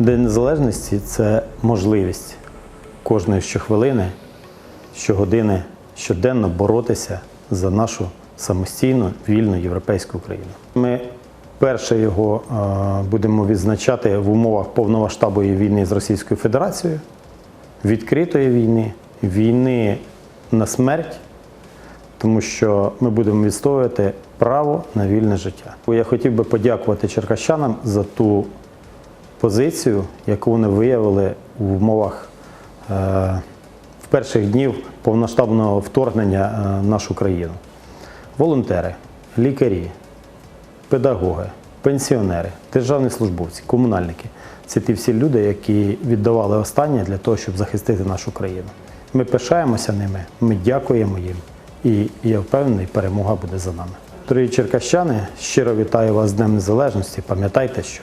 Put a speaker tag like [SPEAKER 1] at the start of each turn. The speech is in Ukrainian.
[SPEAKER 1] День Незалежності це можливість кожної щохвилини, щогодини, щоденно боротися за нашу самостійну, вільну європейську Україну. Ми перше його е, будемо відзначати в умовах повномасштабної війни з Російською Федерацією, відкритої війни, війни на смерть, тому що ми будемо відстоювати право на вільне життя. Я хотів би подякувати черкащанам за ту позицію, яку вони виявили в умовах е, в перших днів повноштабного вторгнення е, в нашу країну. Волонтери, лікарі, педагоги, пенсіонери, державні службовці, комунальники це ті всі люди, які віддавали останнє для того, щоб захистити нашу країну. Ми пишаємося ними, ми дякуємо їм, і я впевнений, перемога буде за нами. Дорогі черкащани, щиро вітаю вас з Днем Незалежності. Пам'ятайте, що